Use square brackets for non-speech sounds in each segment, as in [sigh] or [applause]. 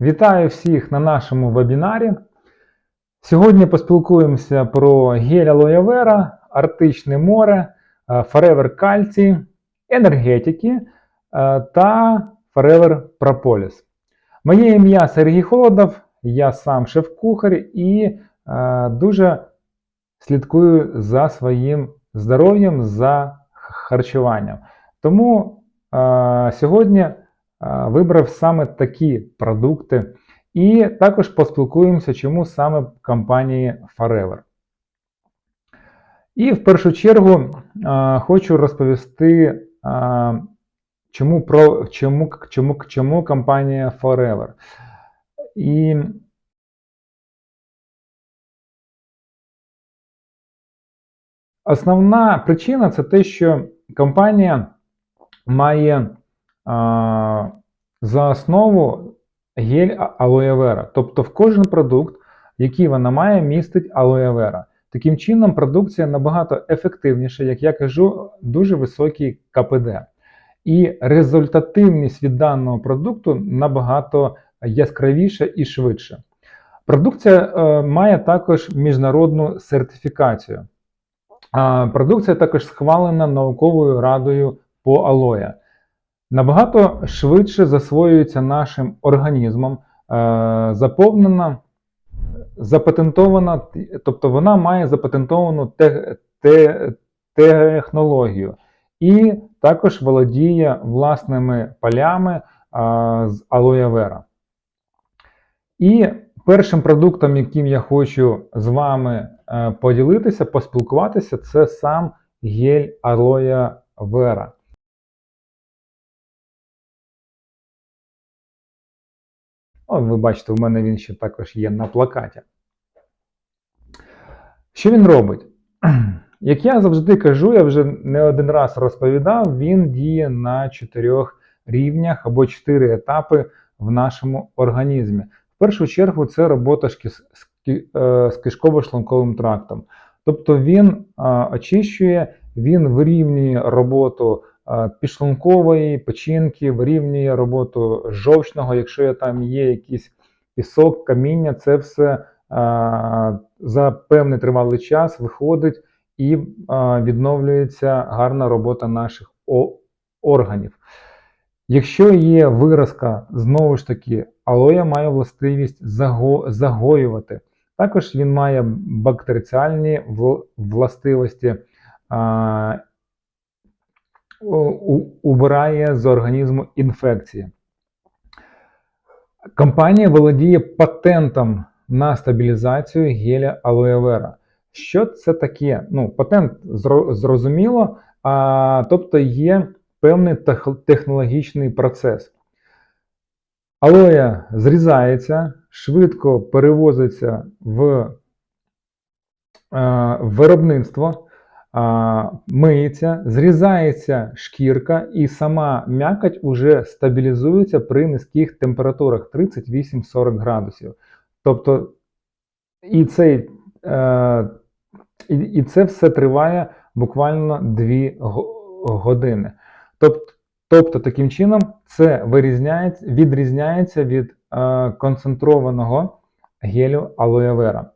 Вітаю всіх на нашому вебінарі. Сьогодні поспілкуємося про гель алоє вера, Арктичне море, е, Forever кальцій, енергетики е, та Forever Propolis. Моє ім'я Сергій Холодов, я сам шеф-кухар і е, дуже слідкую за своїм здоров'ям, за харчуванням. Тому сьогодні вибрав саме такі продукти. І також поспілкуємося, чому саме компанії Forever. І в першу чергу хочу розповісти, чому, про, чому, чому, чому компанія Forever. І Основна причина це те, що компанія має за основу гель а- алоє вера. Тобто в кожен продукт, який вона має, містить алоє вера. Таким чином, продукція набагато ефективніша, як я кажу, дуже високий КПД. І результативність від даного продукту набагато яскравіша і швидше. Продукція е, має також міжнародну сертифікацію. Продукція також схвалена науковою радою по алоя. Набагато швидше засвоюється нашим організмом, е, заповнена, запатентована, тобто вона має запатентовану те- те- технологію і також володіє власними полями з алоє вера. І першим продуктом, яким я хочу з вами е, поділитися, поспілкуватися, це сам гель алоє вера. От ви бачите, у мене він ще також є на плакаті. Що він робить? [clears throat] Як я завжди кажу, я вже не один раз розповідав, він діє на чотирьох рівнях або чотири етапи в нашому організмі. В першу чергу це робота е, з кишково-шлунковим трактом. Тобто він очищує, він вирівнює роботу підшлункової печінки, вирівнює роботу жовчного, якщо там є якийсь пісок, каміння, це все за певний тривалий час виходить і відновлюється гарна робота наших органів. Якщо є виразка, знову ж таки, алоя має властивість заго- загоювати. Також він має бактеріціальні вл- властивості, а, убирає з організму інфекції. Компанія володіє патентом на стабілізацію геля алоє вера. Що це таке? Ну, патент зрозуміло, а, тобто є певний технологічний процес. Алоя зрізається, швидко перевозиться в е, виробництво, миється, зрізається шкірка, і сама м'якоть уже стабілізується при низьких температурах 38-40 градусів. Тобто, і, цей, е, і, це все триває буквально 2 години. Тобто, тобто, таким чином, це вирізняється, відрізняється від е, концентрованого гелю алоє вера.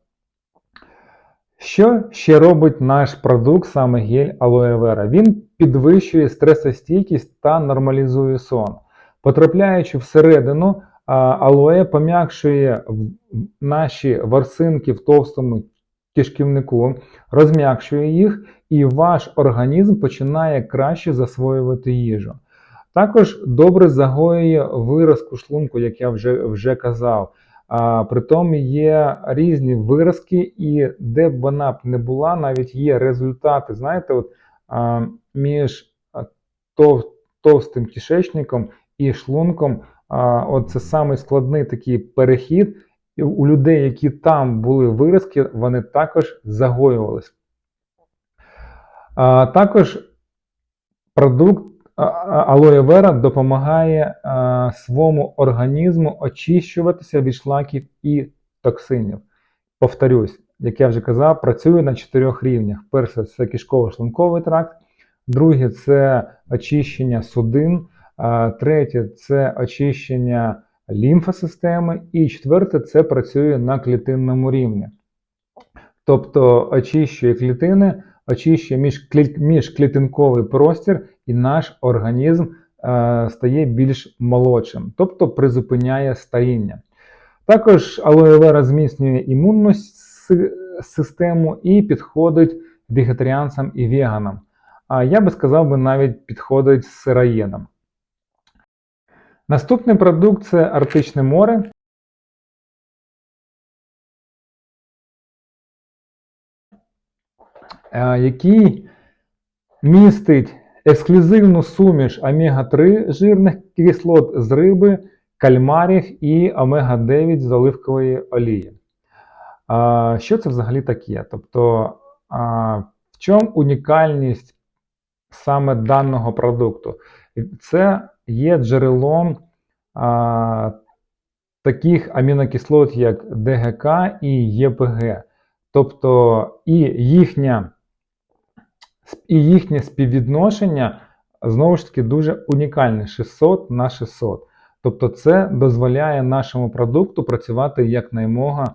Що ще робить наш продукт, саме гель алоє вера? Він підвищує стресостійкість та нормалізує сон. Потрапляючи всередину, алоє пом'якшує наші ворсинки в товстому кишківнику, розм'якшує їх, і ваш організм починає краще засвоювати їжу. Також добре загоює виразку шлунку, як я вже, вже казав. А, притом є різні виразки, і де б вона б не була, навіть є результати. Знаєте, от, а, між тов, товстим кишечником і шлунком, а, от це самий складний такий перехід. І у людей, які там були виразки, вони також загоювались. А, також продукт алоє вера допомагає а, своєму організму очищуватися від шлаків і токсинів. Повторюсь, як я вже казав, працює на чотирьох рівнях. Перше це кишково-шлунковий тракт, друге це очищення судин, третє це очищення лімфосистеми. І четверте, це працює на клітинному рівні. Тобто очищує клітини, очищує міжклі- міжклітинковий простір, і наш організм е, стає більш молодшим, тобто призупиняє старіння. Також алоє вера зміцнює імунну систему і підходить вегетаріанцям і веганам. А я би сказав би навіть підходить сироєдам. Наступний продукт це Арктичне море. е, який містить ексклюзивну суміш омега-3 жирних кислот з риби, кальмарів і омега-9 з оливкової олії. А, Що це взагалі таке? Тобто, а, в чому унікальність саме даного продукту? Це є джерелом а, таких амінокислот, як ДГК і ЄПГ. Тобто і їхня, і їхнє співвідношення знову ж таки дуже унікальне 600 на 600. Тобто це дозволяє нашому продукту працювати якнаймога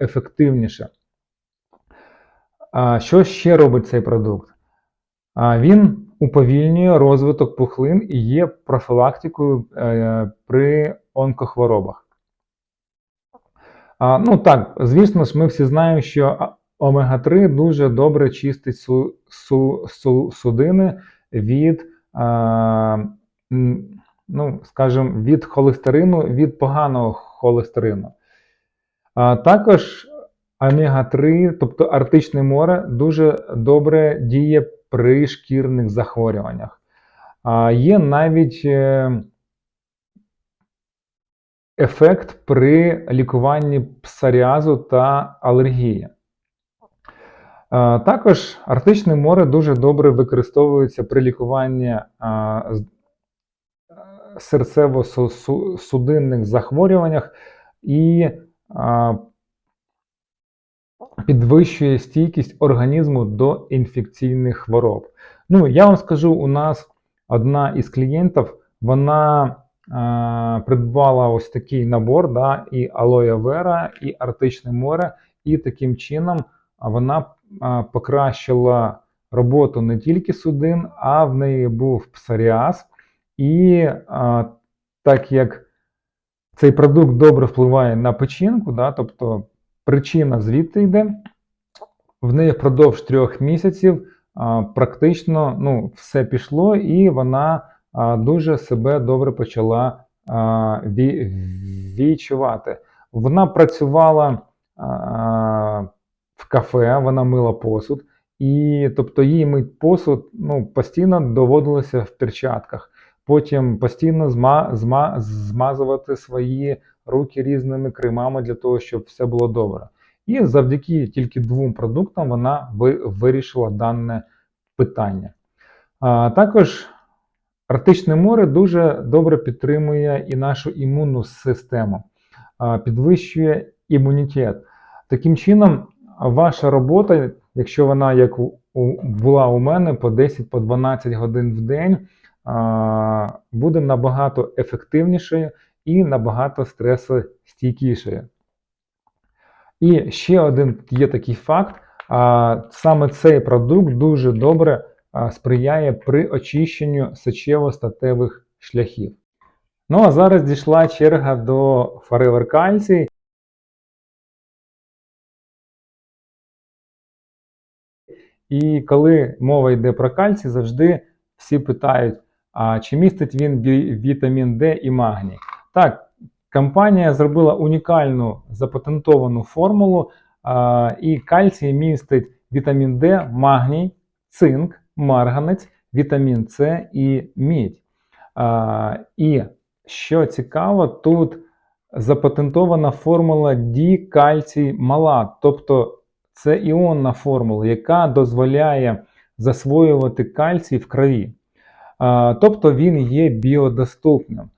ефективніше. Що ще робить цей продукт? Він уповільнює розвиток пухлин і є профілактикою е, при онкохворобах. Ну так, звісно ж, ми всі знаємо, що омега-3 дуже добре чистить су, су, су, судини від, а, ну, скажімо, від холестерину, від поганого холестерину. А, також омега-3, тобто Арктичне море, дуже добре діє при шкірних захворюваннях. А, є навіть. е, ефект при лікуванні псоріазу та алергії. Е, Також Арктичне море дуже добре використовується при лікуванні е, е, серцево-судинних захворюваннях і підвищує стійкість організму до інфекційних хвороб. Ну, я вам скажу, у нас одна із клієнтів, вона придбала ось такий набор, да, і алоє вера, і Арктичне море, і таким чином вона покращила роботу не тільки судин, а в неї був псоріаз. І так як цей продукт добре впливає на печінку, да, тобто причина звідти йде, в неї впродовж трьох місяців практично ну, все пішло, і вона дуже себе добре почала відчувати. Вона працювала кафе, вона мила посуд, і тобто їй мить посуд ну, постійно доводилося в перчатках. Потім постійно зма, зма, змазувати свої руки різними кремами для того, щоб все було добре. І завдяки тільки двом продуктам вона ви- вирішила дане питання. А, також Арктичне море дуже добре підтримує і нашу імунну систему, підвищує імунітет. Таким чином, ваша робота, якщо вона як була у мене по 10-12 годин в день, а, буде набагато ефективнішою і набагато стресостійкішою. І ще один є такий факт: а, саме цей продукт дуже добре а, сприяє при очищенню сечево-статевих шляхів. Ну а зараз дійшла черга до Forever Calcium. І коли мова йде про кальцій, завжди всі питають, а чи містить він вітамін Д і магній? Так, компанія зробила унікальну запатентовану формулу, а, і кальцій містить вітамін Д, магній, цинк, марганець, вітамін С і мідь. А, І що цікаво, тут запатентована формула дікальцій малат, тобто це іонна формула, яка дозволяє засвоювати кальцій в крові. Тобто він є біодоступним.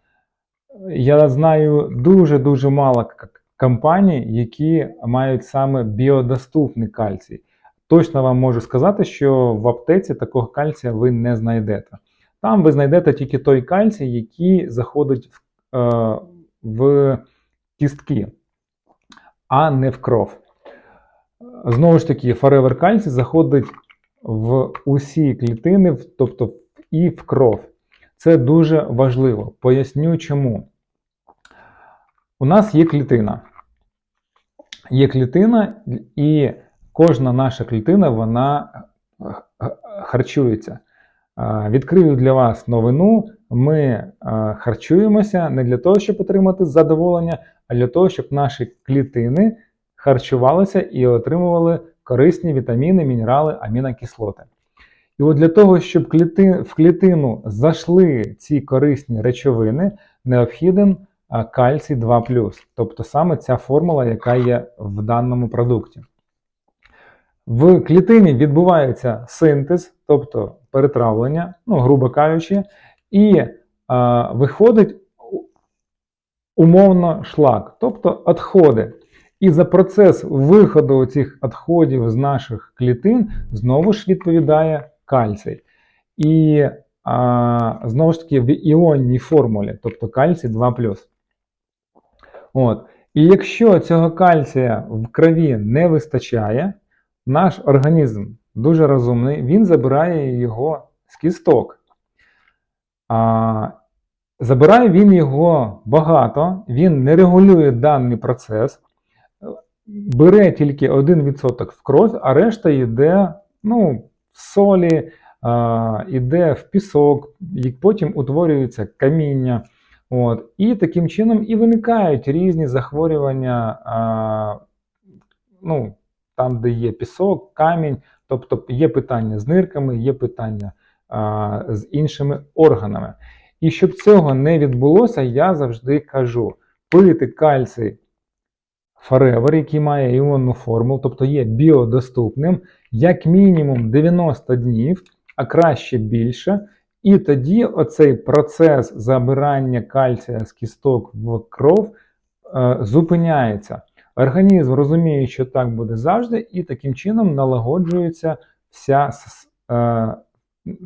Я знаю дуже-дуже мало компаній, які мають саме біодоступний кальцій. Точно вам можу сказати, що в аптеці такого кальція ви не знайдете. Там ви знайдете тільки той кальцій, який заходить в, е, в кістки, а не в кров. Знову ж таки, форевер кальцій заходить в усі клітини, тобто і в кров. Це дуже важливо. Поясню чому. У нас є клітина. Є клітина, і кожна наша клітина вона е, е, харчується. Відкрию для вас новину. Ми е, харчуємося не для того, щоб отримати задоволення, а для того, щоб наші клітини харчувалися і отримували корисні вітаміни, мінерали, амінокислоти. І от для того, щоб в клітину зайшли ці корисні речовини, необхіден кальцій 2 тобто саме ця формула, яка є в даному продукті. В клітині відбувається синтез, тобто перетравлення, ну, грубо кажучи, і а, виходить умовно шлак, тобто відходи. І за процес виходу цих відходів з наших клітин знову ж відповідає кальцій. І а, знову ж таки в іонній формулі, тобто кальцій 2 От. І якщо цього кальція в крові не вистачає, наш організм дуже розумний, він забирає його з кісток. А, забирає він його багато, він не регулює даний процес, бере тільки 1% в кров, а решта йде ну, в солі, а, йде в пісок, і потім утворюється каміння. От. І таким чином і виникають різні захворювання, а, ну, там, де є пісок, камінь, тобто є питання з нирками, є питання а, з іншими органами. І щоб цього не відбулося, я завжди кажу: пити кальцій Forever, який має іонну формулу, тобто є біодоступним, як мінімум 90 днів, а краще більше. І тоді оцей процес забирання кальція з кісток в кров е, зупиняється. Організм розуміє, що так буде завжди, і таким чином налагоджується вся, е,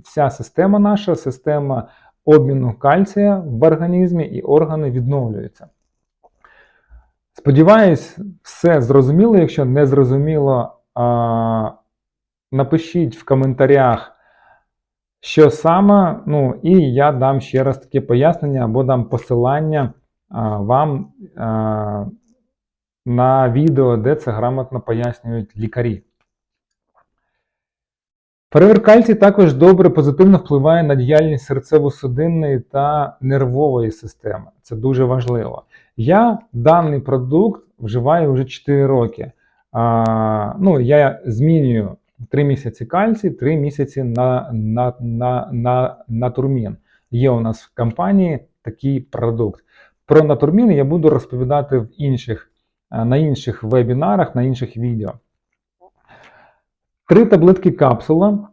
вся система наша, система обміну кальція в організмі, і органи відновлюються. Сподіваюсь, все зрозуміло. Якщо не зрозуміло, а, напишіть в коментарях, що саме, ну, і я дам ще раз таке пояснення або дам посилання а, вам а, на відео, де це грамотно пояснюють лікарі. Перевір кальцій також добре позитивно впливає на діяльність серцево-судинної та нервової системи. Це дуже важливо. Я даний продукт вживаю вже 4 роки. А, ну, я змінюю 3 місяці кальцій, 3 місяці на, на, на, на, натурмін. Є у нас в компанії такий продукт. Про натурмін я буду розповідати в інших, на інших вебінарах, на інших відео. Три таблетки капсула.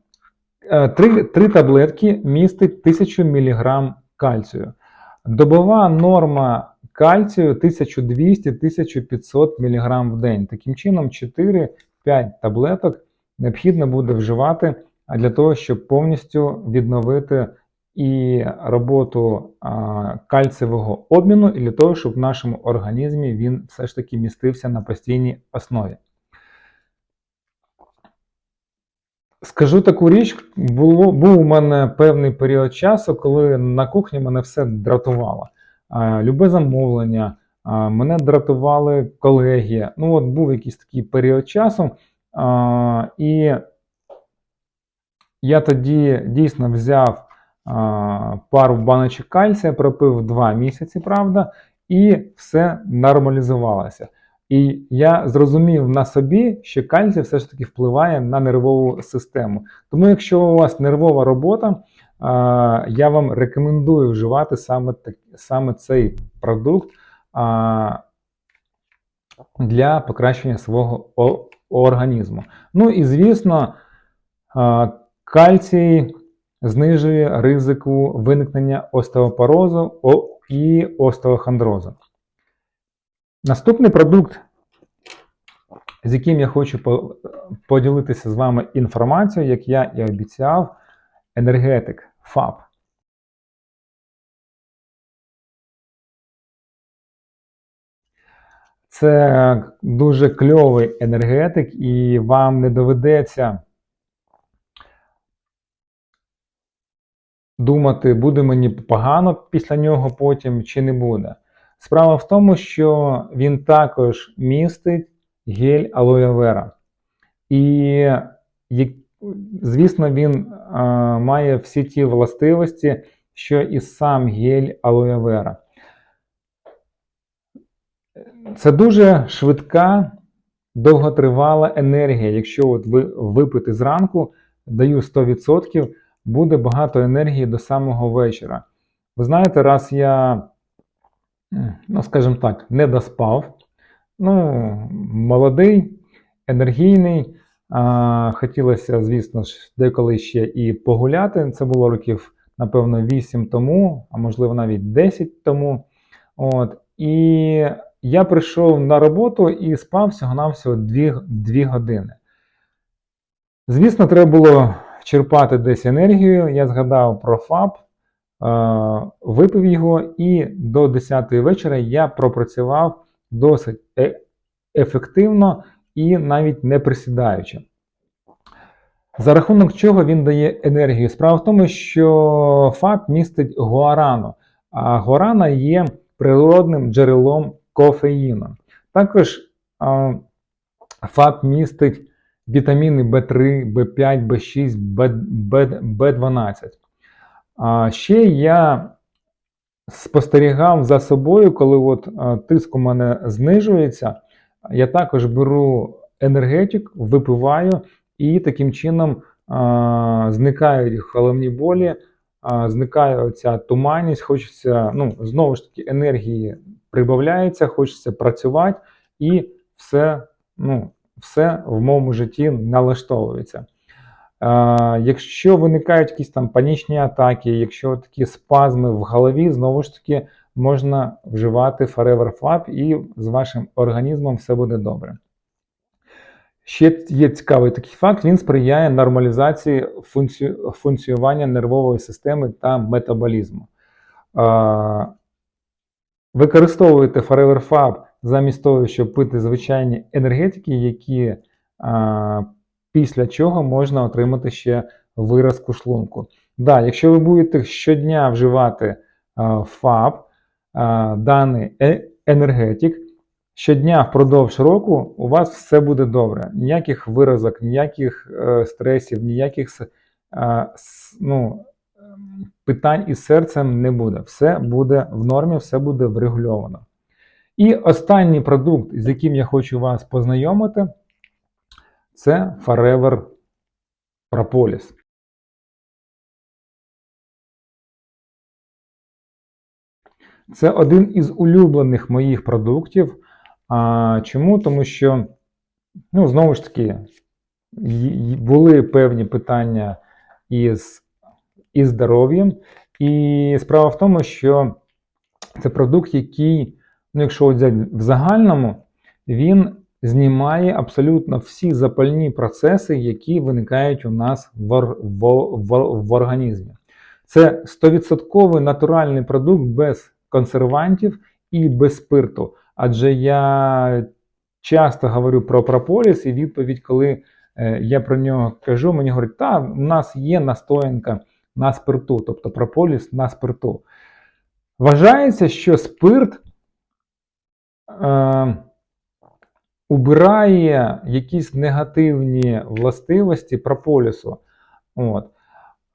е, Три, три таблетки містить 1000 мг кальцію. Добова норма кальцію 1200-1500 мг в день. Таким чином, 4-5 таблеток необхідно буде вживати для того, щоб повністю відновити і роботу а, кальцієвого обміну, і для того, щоб в нашому організмі він все ж таки містився на постійній основі. Скажу таку річ, було, був у мене певний період часу, коли на кухні мене все дратувало. А, Любе замовлення, мене дратували колеги. Ну, от був якийсь такий період часу, і я тоді дійсно взяв пару баночок кальція, пропив два місяці, правда, і все нормалізувалося. І я зрозумів на собі, що кальцій все ж таки впливає на нервову систему. Тому, якщо у вас нервова робота, я вам рекомендую вживати саме, саме цей продукт для покращення свого організму. Ну і звісно, кальцій знижує ризику виникнення остеопорозу і остеохондрозу. Наступний продукт, з яким я хочу поділитися з вами інформацією, як я і обіцяв, енергетик ФАП. Це дуже кльовий енергетик, і вам не доведеться думати, буде мені погано після нього потім чи не буде. Справа в тому, що він також містить гель алоє вера. І, звісно, він а, має всі ті властивості, що і сам гель алоє вера. Це дуже швидка, довготривала енергія. Якщо от ви випити зранку, даю 100%, буде багато енергії до самого вечора. Ви знаєте, раз я, ну скажімо так, не доспав, ну, молодий, енергійний, хотілося, звісно ж, деколи ще і погуляти. Це було років, напевно, 8 тому, а можливо навіть 10 тому. От. І я прийшов на роботу і спав всього-навсього 2, 2 години. Звісно, треба було черпати десь енергію. Я згадав про ФАБ, е, випив його, і до 10 вечора я пропрацював досить е- ефективно і навіть не присідаючи. За рахунок чого він дає енергію? Справа в тому, що ФАБ містить гуарану, а гуарана є природним джерелом кофеїну. Також а, містить вітаміни В3, В5, В6, В12. А ще я спостерігав за собою, коли от тиск у мене знижується, я також беру енергетик, випиваю і таким чином а, зникають головні болі, а, зникає оця туманність, хочеться, ну, знову ж таки, енергії прибавляється, хочеться працювати, і все, ну, все в моєму житті налаштовується. А, якщо виникають якісь там панічні атаки, якщо такі спазми в голові, знову ж таки, можна вживати Forever Flap і з вашим організмом все буде добре. Ще є цікавий такий факт: він сприяє нормалізації функці- функціонування нервової системи та метаболізму. А, Використовуйте Forever Fab замість того, щоб пити звичайні енергетики, які а, після чого можна отримати ще виразку шлунку. Да, якщо ви будете щодня вживати а, ФАБ, а, даний е- енергетик, щодня впродовж року у вас все буде добре. Ніяких виразок, ніяких е, стресів, ніяких а, с- ну, питань із серцем не буде. Все буде в нормі, все буде врегульовано. І останній продукт, з яким я хочу вас познайомити, це Forever Propolis. Це один із улюблених моїх продуктів. А, чому? Тому що, ну, знову ж таки, були певні питання із, із здоров'ям. І справа в тому, що це продукт, який, ну, якщо взяти в загальному, він знімає абсолютно всі запальні процеси, які виникають у нас в, в, в, в організмі. Це 100% натуральний продукт без консервантів і без спирту. Адже я часто говорю про прополіс, і відповідь, коли е, я про нього кажу, мені говорять, та у нас є настоянка на спирту, тобто прополіс на спирту. Вважається, що спирт е, убирає якісь негативні властивості прополісу. От.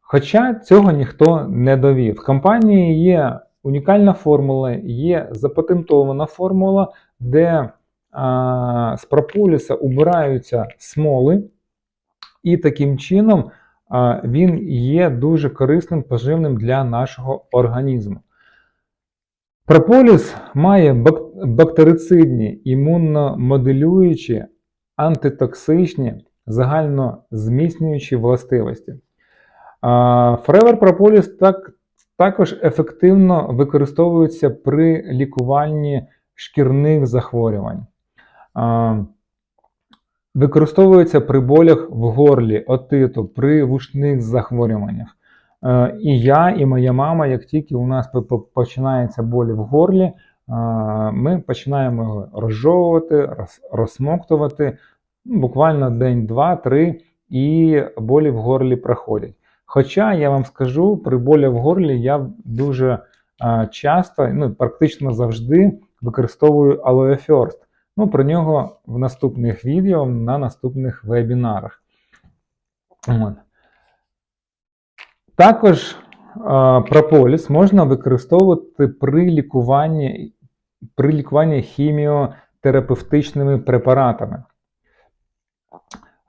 Хоча цього ніхто не довів. В компанії є унікальна формула, є запатентована формула, де а, з прополіса убираються смоли, і таким чином а, він є дуже корисним поживним для нашого організму. Прополіс має бак- бактерицидні, імуномоделюючі, антитоксичні, загальнозміцнюючі властивості. Forever Propolis так, також ефективно використовується при лікуванні шкірних захворювань. Використовується при болях в горлі, отиту, при вушних захворюваннях. І я, і моя мама, як тільки у нас по- по- починається болі в горлі, ми починаємо його розжовувати, розсмоктувати. Ну, Буквально день, два, три, і болі в горлі проходять. Хоча я вам скажу, при болі в горлі я дуже а, часто, ну практично завжди використовую Aloe First. Ну, про нього в наступних відео на наступних вебінарах. Також а, прополіс можна використовувати при лікуванні, при лікуванні хіміотерапевтичними препаратами.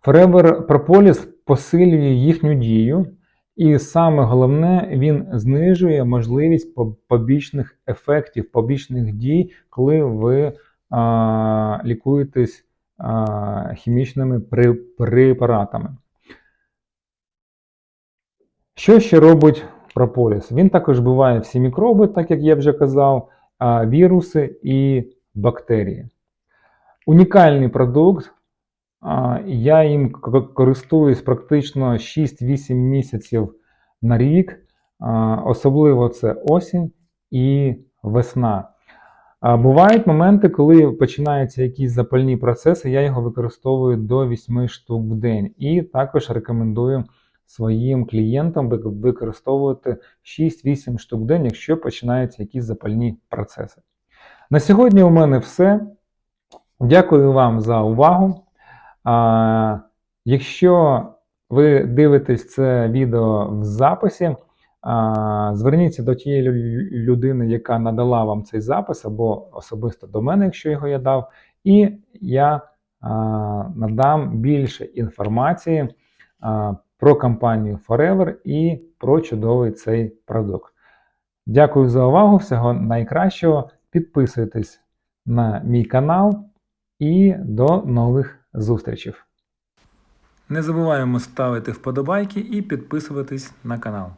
Forever Propolis посилює їхню дію, і саме головне, він знижує можливість побічних ефектів, побічних дій, коли ви а, лікуєтесь а, хімічними препаратами. Що ще робить прополіс? Він також вбиває всі мікроби, так як я вже казав, віруси і бактерії. Унікальний продукт. Я їм користуюсь практично 6-8 місяців на рік. Особливо це осінь і весна. Бувають моменти, коли починаються якісь запальні процеси, я його використовую до 8 штук в день. І також рекомендую своїм клієнтам використовувати 6-8 штук в день, якщо починаються якісь запальні процеси. На сьогодні у мене все. Дякую вам за увагу. А, якщо ви дивитесь це відео в записі, а, зверніться до тієї людини, яка надала вам цей запис, або особисто до мене, якщо його я дав, і я а, надам більше інформації а, про компанію Forever і про чудовий цей продукт. Дякую за увагу, всього найкращого. Підписуйтесь на мій канал і до нових зустрічей. Не забуваємо ставити вподобайки і підписуватись на канал.